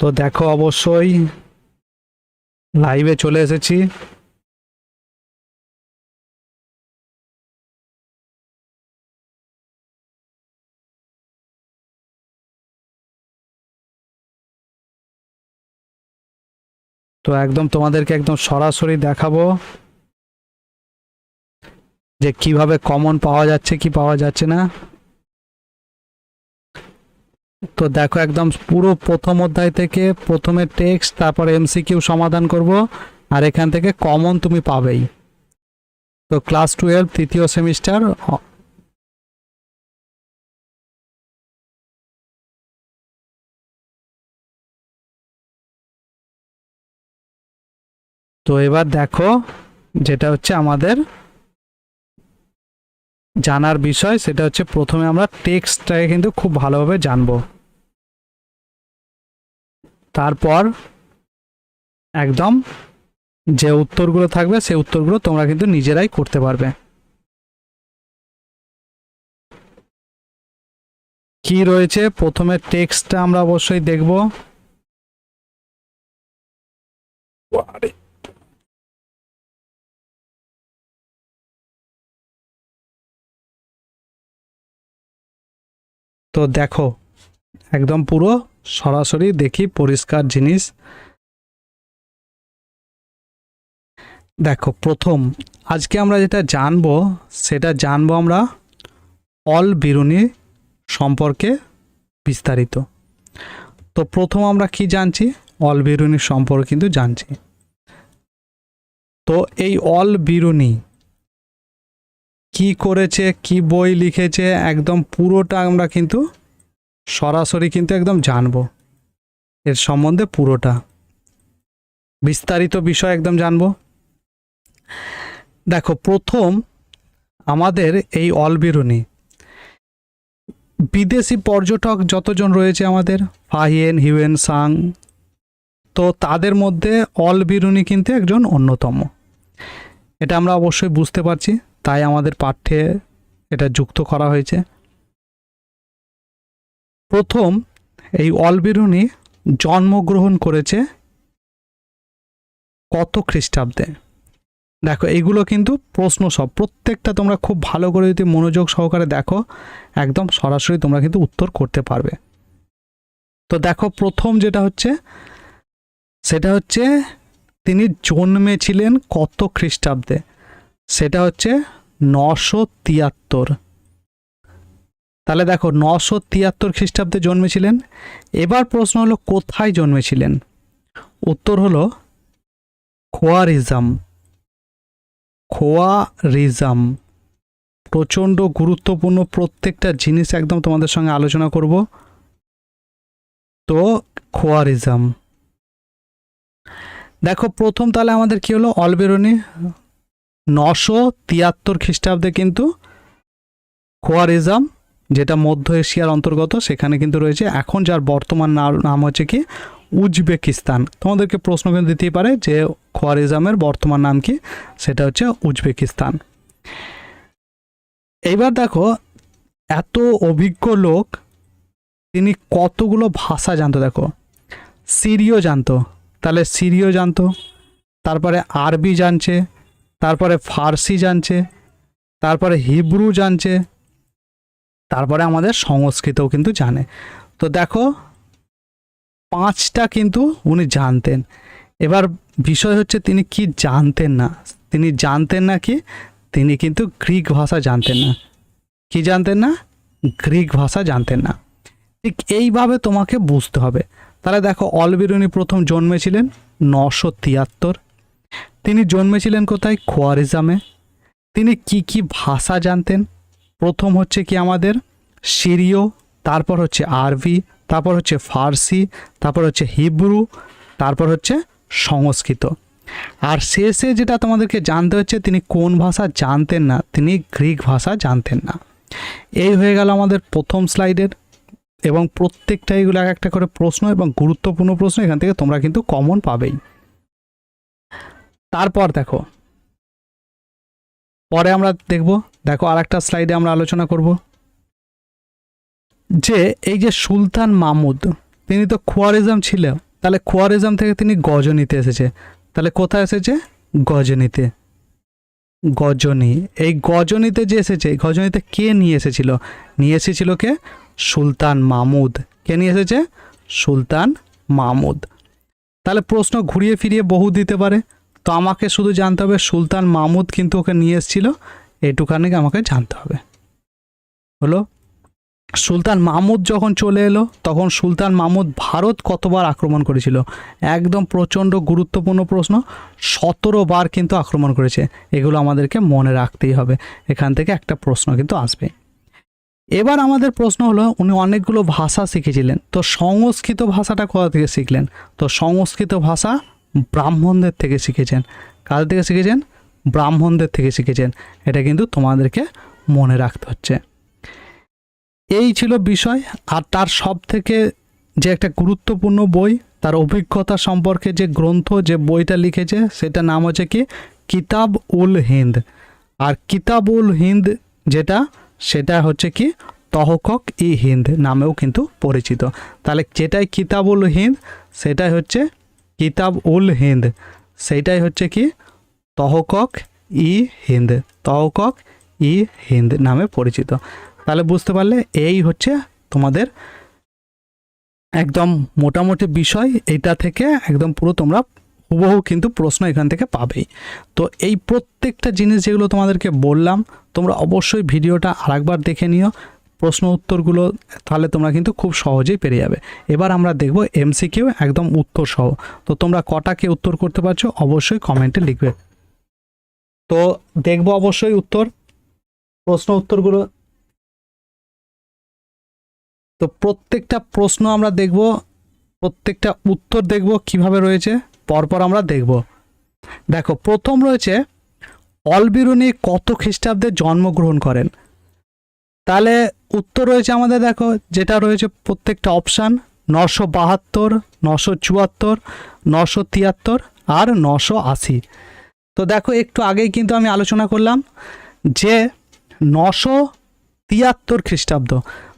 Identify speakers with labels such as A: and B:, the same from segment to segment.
A: তো দেখো অবশ্যই লাইভে চলে এসেছি। তো একদম তোমাদেরকে একদম সরাসরি দেখাবো যে কীভাবে কমন পাওয়া যাচ্ছে, কি পাওয়া যাচ্ছে না। তো দেখো একদম পুরো প্রথম অধ্যায় থেকে প্রথমে টেক্সট তারপর এমসিকিউ সমাধান করব, আর এখান থেকে কমন তুমি পাবেই। তো ক্লাস টুয়েলভ তৃতীয় সেমিস্টার তো এবার দেখো যেটা হচ্ছে আমাদের জানার বিষয়, সেটা হচ্ছে প্রথমে আমরা টেক্সটটাকে কিন্তু খুব ভালোভাবে জানব। তারপর একদম যে উত্তরগুলো থাকবে সেই উত্তরগুলো তোমরা কিন্তু নিজেরাই করতে পারবে। কি রয়েছে? প্রথমে টেক্সটটা আমরা অবশ্যই দেখব। তো দেখো, একদম পুরো সরাসরি দেখি পরিষ্কার জিনিস। দেখো, প্রথম আজকে আমরা যেটা জানব, সেটা জানব আমরা অল বিরুনি সম্পর্কে বিস্তারিত। তো প্রথম আমরা কি জানছি? অল বিরুনি সম্পর্কে কিন্তু জানছি। তো এই অল বিরুনি কি করেছে, কি বই লিখেছে, একদম পুরোটা আমরা কিন্তু সরাসরি কিন্তু একদম জানব। এর সম্বন্ধে পুরোটা। বিস্তারিত বিষয় একদম জানব। দেখো, প্রথম আমাদের এই অলবিরুনি। বিদেশি পর্যটক যতজন রয়েছে আমাদের, ফাহিয়েন, হিউয়েন, সাং, তো তাদের মধ্যে অলবিরুনি কিন্তু একজন অন্যতম। এটা আমরা অবশ্যই বুঝতে পারছি। তাই আমাদের পাঠ্যে এটা যুক্ত করা হয়েছে। প্রথম, এই অলবিরুনি জন্মগ্রহণ করেছে কত খ্রিস্টাব্দে? দেখো, এইগুলো কিন্তু প্রশ্ন সব। প্রত্যেকটা তোমরা খুব ভালো করে যদি মনোযোগ সহকারে দেখো, একদম সরাসরি তোমরা কিন্তু উত্তর করতে পারবে। তো দেখো, প্রথম যেটা হচ্ছে, সেটা হচ্ছে তিনি জন্মেছিলেন কত খ্রিস্টাব্দে? সেটা হচ্ছে নশো তিয়াত্তর। তাহলে দেখো, নশো তিয়াত্তর খ্রিস্টাব্দে জন্মেছিলেন। এবার প্রশ্ন হলো, কোথায় জন্মেছিলেন? উত্তর হলো, খোয়ারিজম। খোয়ারিজম। প্রচণ্ড গুরুত্বপূর্ণ প্রত্যেকটা জিনিস একদম তোমাদের সঙ্গে আলোচনা করব। তো, খোয়ারিজম। দেখো, প্রথম তাহলে আমাদের কি হলো? অলবেরনি। নশো তিয়াত্তর খ্রিস্টাব্দে কিন্তু খোয়ারিজম, যেটা মধ্য এশিয়ার অন্তর্গত, সেখানে কিন্তু রয়েছে। এখন যার বর্তমান নাম হচ্ছে কি? উজবেকিস্তান। তোমাদেরকে প্রশ্ন কিন্তু দিতেই পারে যে খোয়ারিজমের বর্তমান নাম কি? সেটা হচ্ছে উজবেকিস্তান। এইবার দেখো, এত অভিজ্ঞ লোক, তিনি কতগুলো ভাষা জানতো, দেখো। সিরিয় জানতো। তাহলে সিরিয় জানতো, তারপরে আরবি জানছে তারপরে ফার্সি জানছে, তারপরে হিব্রু জানছে, তারপরে আমাদের সংস্কৃতও কিন্তু জানে। তো দেখো, পাঁচটা কিন্তু উনি জানতেন। এবার বিষয় হচ্ছে তিনি কি জানতেন না? তিনি জানতেন না কি? তিনি কিন্তু গ্রিক ভাষা জানতেন না। কি জানতেন না? গ্রিক ভাষা জানতেন না। ঠিক এইভাবে তোমাকে বুঝতে হবে। তাহলে দেখো, অলবিরুনি প্রথম জন্মেছিলেন নশো তিয়াত্তর। তিনি জন্মেছিলেন কোথায়? খোয়ারিজামে। তিনি কি কি ভাষা জানতেন? প্রথম হচ্ছে কি আমাদের? সিরিয়, তারপর হচ্ছে আরবি, তারপর হচ্ছে ফার্সি, তারপর হচ্ছে হিব্রু, তারপর হচ্ছে সংস্কৃত। আর শেষে যেটা তোমাদেরকে জানতে হচ্ছে, তিনি কোন ভাষা জানতেন না, তিনি গ্রিক ভাষা জানতেন না। এই হয়ে গেল আমাদের প্রথম স্লাইডের। এবং প্রত্যেকটা এগুলো এক একটা করে প্রশ্ন এবং গুরুত্বপূর্ণ প্রশ্ন এখান থেকে তোমরা কিন্তু কমন পাবেই। তারপর দেখো। পরে আমরা দেখব, দেখো আর একটা স্লাইডে আমরা আলোচনা করব। যে এই যে সুলতান মাহমুদ তিনি তো খোয়ারিজম ছিল, তাহলে খোয়ারিজম থেকে তিনি গজনীতে এসেছে। তাহলে কোথায় এসেছে? গজনীতে। গজনী। এই গজনীতে যে এসেছে গজনীতে কে নিয়ে এসেছিল? নিয়ে এসেছিল কে? সুলতান মামুদ। কে নিয়ে এসেছে? সুলতান মামুদ। তাহলে প্রশ্ন ঘুরিয়ে ফিরিয়ে বহু দিতে পারে। তো আমাকে শুধু জানতে হবে, সুলতান মামুদ কিন্তু ওকে নিয়ে এসেছিল। এটুখানি আমাকে জানতে হবে। হলো, সুলতান মাহমুদ যখন চলে এলো, তখন সুলতান মাহমুদ ভারত কতবার আক্রমণ করেছিল? একদম প্রচণ্ড গুরুত্বপূর্ণ প্রশ্ন। সতেরো বার কিন্তু আক্রমণ করেছে। এগুলো আমাদেরকে মনে রাখতেই হবে। এখান থেকে একটা প্রশ্ন কিন্তু আসবে। এবার আমাদের প্রশ্ন হলো, উনি অনেকগুলো ভাষা শিখেছিলেন। তো সংস্কৃত ভাষাটা কোথা থেকে শিখলেন? তো সংস্কৃত ভাষা ব্রাহ্মণদের থেকে শিখেছেন। কাদের থেকে শিখেছেন? ব্রাহ্মণদের থেকে শিখেছেন। এটা কিন্তু তোমাদেরকে মনে রাখতে হচ্ছে। এই ছিল বিষয়, আর তার সব থেকে যে একটা গুরুত্বপূর্ণ বই, তার অভিজ্ঞতা সম্পর্কে যে গ্রন্থ, যে বইটা লিখেছে সেটা নাম হচ্ছে কি? কিতাব উল হিন্দ। আর কিতাব উল হিন্দ যেটা, সেটা হচ্ছে কি? তহকক ই হিন্দ নামেও কিন্তু পরিচিত। তাহলে যেটাই কিতাব উল হিন্দ, সেটাই হচ্ছে কিতাব উল হিন্দ। সেইটাই হচ্ছে কি? তহকক ই হিন্দ। তহকক ই হিন্দ নামে পরিচিত। তাহলে বুঝতে পারলে এই হচ্ছে তোমাদের একদম মোটামুটি বিষয়। এটা থেকে একদম পুরো তোমরা হুবহু কিন্তু প্রশ্ন এখান থেকে পাবেই। তো এই প্রত্যেকটা জিনিস যেগুলো তোমাদেরকে বললাম, তোমরা অবশ্যই ভিডিওটা আরেকবার দেখে নিও। প্রশ্ন উত্তরগুলো তাহলে তোমরা কিন্তু খুব সহজেই পেরে যাবে। এবার আমরা দেখব এমসিকিউ একদম উত্তর সহ। তো তোমরা কটাকে উত্তর করতে পারছ অবশ্যই কমেন্টে লিখবে। তো দেখব অবশ্যই উত্তর। প্রশ্ন উত্তরগুলো। তো প্রত্যেকটা প্রশ্ন আমরা দেখব, প্রত্যেকটা উত্তর দেখব কীভাবে রয়েছে, পরপর আমরা দেখব। দেখো, প্রথম রয়েছে, অলবিরুনি কত খ্রিস্টাব্দে জন্মগ্রহণ করেন? তাহলে উত্তর রয়েছে আমাদের দেখো, যেটা রয়েছে প্রত্যেকটা অপশান নশো বাহাত্তর, নশো চুয়াত্তর, নশো তিয়াত্তর আর নশো আশি। তো দেখো, একটু আগেই কিন্তু আমি আলোচনা করলাম যে নশো তিয়াত্তর খ্রিস্টাব্দ।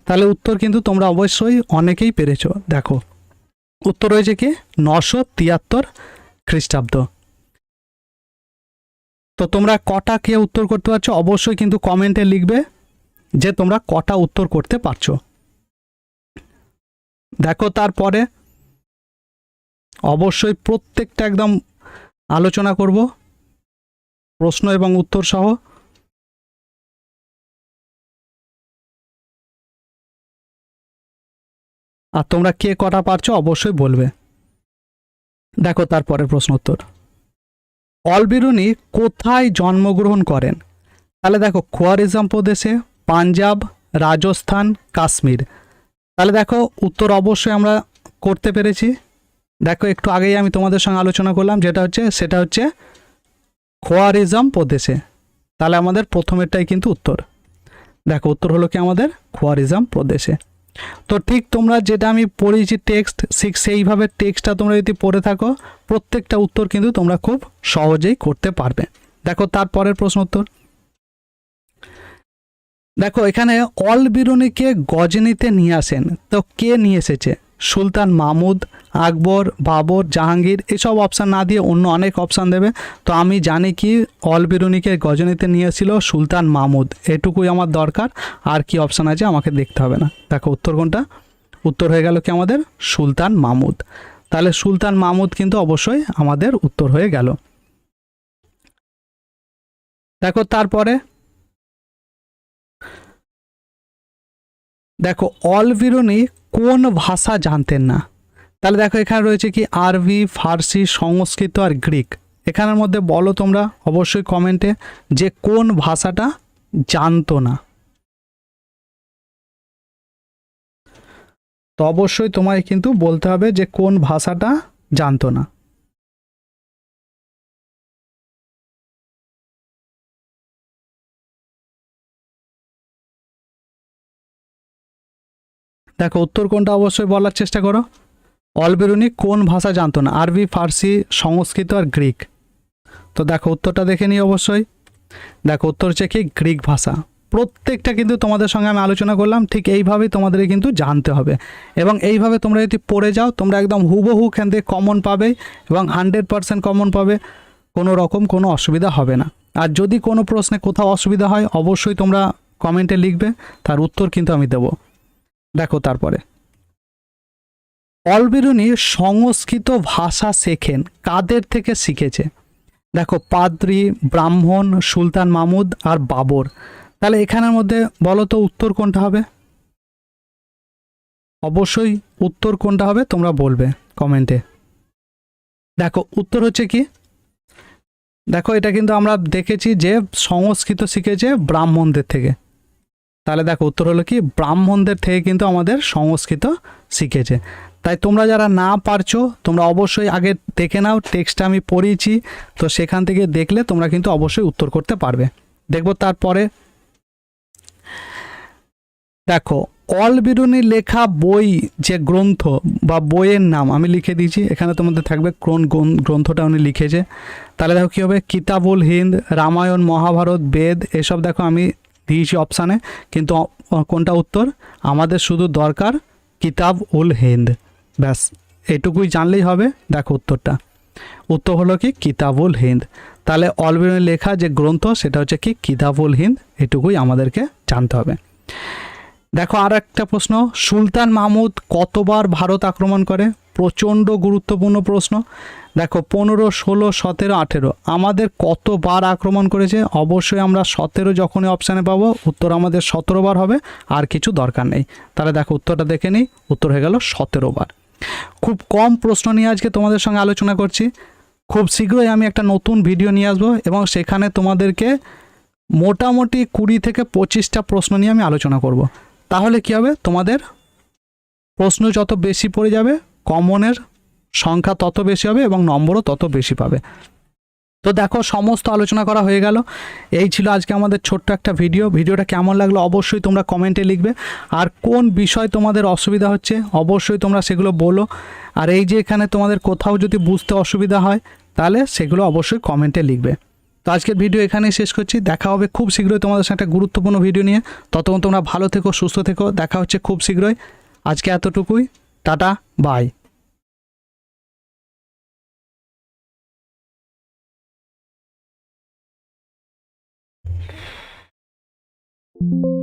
A: তাহলে উত্তর কিন্তু তোমরা অবশ্যই অনেকেই পেরেছ, দেখো। উত্তর রয়েছে কি? নশো তিয়াত্তর খ্রিস্টাব্দ। তো তোমরা কটা কে উত্তর করতে পারছ? অবশ্যই কিন্তু কমেন্টে লিখবে। যে তোমরা কটা উত্তর করতে পারছ। দেখো তারপরে অবশ্যই প্রত্যেকটা একদম আলোচনা করব, প্রশ্ন এবং উত্তর সহ। আর তোমরা কে কটা পারছ অবশ্যই বলবে। দেখো তারপরে প্রশ্ন উত্তর অলবিরুনি কোথায় জন্মগ্রহণ করেন? তাহলে দেখো খোয়ারিজম প্রদেশে পাঞ্জাব, রাজস্থান, কাশ্মীর। তাহলে দেখো উত্তর অবশ্যই আমরা করতে পেরেছি। দেখো একটু আগেই আমি তোমাদের সঙ্গে আলোচনা করলাম, যেটা হচ্ছে, সেটা হচ্ছে খোয়ারিজম প্রদেশে। তাহলে আমাদের প্রথমেরটাই কিন্তু উত্তর। দেখো উত্তর হলো কি আমাদের? খোয়ারিজম প্রদেশে। তো ঠিক তোমরা যেটা আমি পড়েছি টেক্সট, ঠিক সেইভাবে টেক্সটটা তোমরা যদি পড়ে থাকো, প্রত্যেকটা উত্তর কিন্তু তোমরা খুব সহজেই করতে পারবে। দেখো তারপরের প্রশ্ন উত্তর। দেখো, এখানে অল বিরুনিকে গজনীতে নিয়ে আসেন। তো কে নিয়ে এসেছে? সুলতান মাহমুদ আকবর, বাবর, জাহাঙ্গীর, এসব অপশান না দিয়ে অন্য অনেক অপশান দেবে। তো আমি জানি কি অল বিরুনিকে গজনীতে নিয়ে এসেছিল সুলতান মাহমুদ এটুকুই আমার দরকার, আর কি অপশান আছে আমাকে দেখতে হবে না। দেখো, উত্তর কোনটা? উত্তর হয়ে গেল কি আমাদের? সুলতান মাহমুদ তাহলে সুলতান মাহমুদ কিন্তু অবশ্যই আমাদের উত্তর হয়ে গেল। দেখো, তারপরে দেখো অলবিরুনি কোন ভাষা জানতেন না। তাহলে দেখো, এখানে রয়েছে কি আরবি, ফার্সি, সংস্কৃত আর গ্রিক। এখানের মধ্যে বলো তোমরা অবশ্যই কমেন্টে যে কোন ভাষাটা জানতো না। তো অবশ্যই তোমায় কিন্তু বলতে হবে যে কোন ভাষাটা জানতো না। দেখো, উত্তর কোনটা অবশ্যই বলার চেষ্টা করো। অলবেরুনি কোন ভাষা জানতো না, আরবি, ফার্সি, সংস্কৃত আর গ্রিক। তো দেখো, উত্তরটা দেখে নিই অবশ্যই। দেখো, উত্তর হচ্ছে কি, গ্রিক ভাষা। প্রত্যেকটা কিন্তু তোমাদের সঙ্গে আমি আলোচনা করলাম, ঠিক এইভাবেই তোমাদের কিন্তু জানতে হবে। এবং এইভাবে তোমরা যদি পড়ে যাও, তোমরা একদম হুবহু এখান থেকে কমন পাবে এবং হান্ড্রেড পারসেন্ট কমন পাবে। কোনো রকম কোনো অসুবিধা হবে না। আর যদি কোনো প্রশ্নে কোথাও অসুবিধা হয়, অবশ্যই তোমরা কমেন্টে লিখবে, তার উত্তর কিন্তু আমি দেব। দেখো তারপরে। অলবিরুনি সংস্কৃত ভাষা শেখেন, কাদের থেকে শিখেছে? দেখো, পাদ্রি, ব্রাহ্মণ, সুলতান মাহমুদ আর বাবর। তাহলে এখানের মধ্যে বলো তো উত্তর কোনটা হবে? অবশ্যই উত্তর কোনটা হবে তোমরা বলবে কমেন্টে। দেখো, উত্তর হচ্ছে কি? দেখো, এটা কিন্তু আমরা দেখেছি যে সংস্কৃত শিখেছে ব্রাহ্মণদের থেকে। তাহলে দেখো উত্তর হলো কি, ব্রাহ্মণদের থেকে কিন্তু আমাদের সংস্কৃত শিখেছে। তাই তোমরা যারা না পারছ, তোমরা অবশ্যই আগে দেখে নাও, টেক্সটটা আমি পড়িয়েছি, তো সেখান থেকে দেখলে তোমরা কিন্তু অবশ্যই উত্তর করতে পারবে। দেখব তারপরে, দেখো অলবিরুনি লেখা বই যে গ্রন্থ বা বইয়ের নাম, আমি লিখে দিয়েছি, এখানে তোমাদের থাকবে কোন গ্রন্থটা উনি লিখেছে। তাহলে দেখো কী হবে, কিতাবুল হিন্দ, রামায়ণ, মহাভারত, বেদ, এসব দেখো আমি দিয়েছি অপশানে কিন্তু কোনটা উত্তর? আমাদের শুধু দরকার কিতাব উল হিন্দ। ব্যাস, এটুকুই জানলেই হবে। দেখো উত্তরটা। উত্তর হলো কি? কিতাবুল হিন্দ। তাহলে অলবিরুনি লেখা যে গ্রন্থ, সেটা হচ্ছে কি? কিতাবুল হিন্দ। এটুকুই আমাদেরকে জানতে হবে। দেখো আর একটা প্রশ্ন। সুলতান মাহমুদ কতবার ভারত আক্রমণ করে? প্রচণ্ড গুরুত্বপূর্ণ প্রশ্ন। দেখো, পনেরো, ষোলো, সতেরো, আঠেরো। আমাদের কতবার আক্রমণ করেছে? অবশ্যই আমরা সতেরো যখনই অপশানে পাবো, উত্তর আমাদের সতেরো বার হবে, আর কিছু দরকার নেই। তাহলে দেখো, উত্তরটা দেখে নিই, উত্তর হয়ে গেল সতেরো বার। খুব কম প্রশ্ন নিয়ে আজকে তোমাদের সঙ্গে আলোচনা করছি। খুব শীঘ্রই আমি একটা নতুন ভিডিও নিয়ে আসব, এবং সেখানে তোমাদেরকে মোটামুটি কুড়ি থেকে পঁচিশটা প্রশ্ন নিয়ে আমি আলোচনা করব। তাহলে কি হবে? তোমাদের প্রশ্ন যত বেশি পড়ে যাবে কমনের সংখ্যা তত বেশি হবে এবং নম্বরও তত বেশি পাবে। তো দেখো, সমস্ত আলোচনা করা হয়ে গেল। এই ছিল আজকে আমাদের ছোট্ট একটা ভিডিও। ভিডিওটা কেমন লাগল অবশ্যই তোমরা কমেন্টে লিখবে। আর কোন বিষয় তোমাদের অসুবিধা হচ্ছে অবশ্যই তোমরা সেগুলো বলো। আর এই যে এখানে তোমাদের কোথাও যদি বুঝতে অসুবিধা হয়, তাহলে সেগুলো অবশ্যই কমেন্টে লিখবে। তো আজকের ভিডিও এখানেই শেষ করছি। দেখা হবে খুব শীঘ্রই তোমাদের সাথে একটা গুরুত্বপূর্ণ ভিডিও নিয়ে। ততক্ষণ তোমরা ভালো থেকো, সুস্থ থেকো। দেখা হচ্ছে খুব শীঘ্রই। আজকে এতটুকুই। Tata, by.
B: You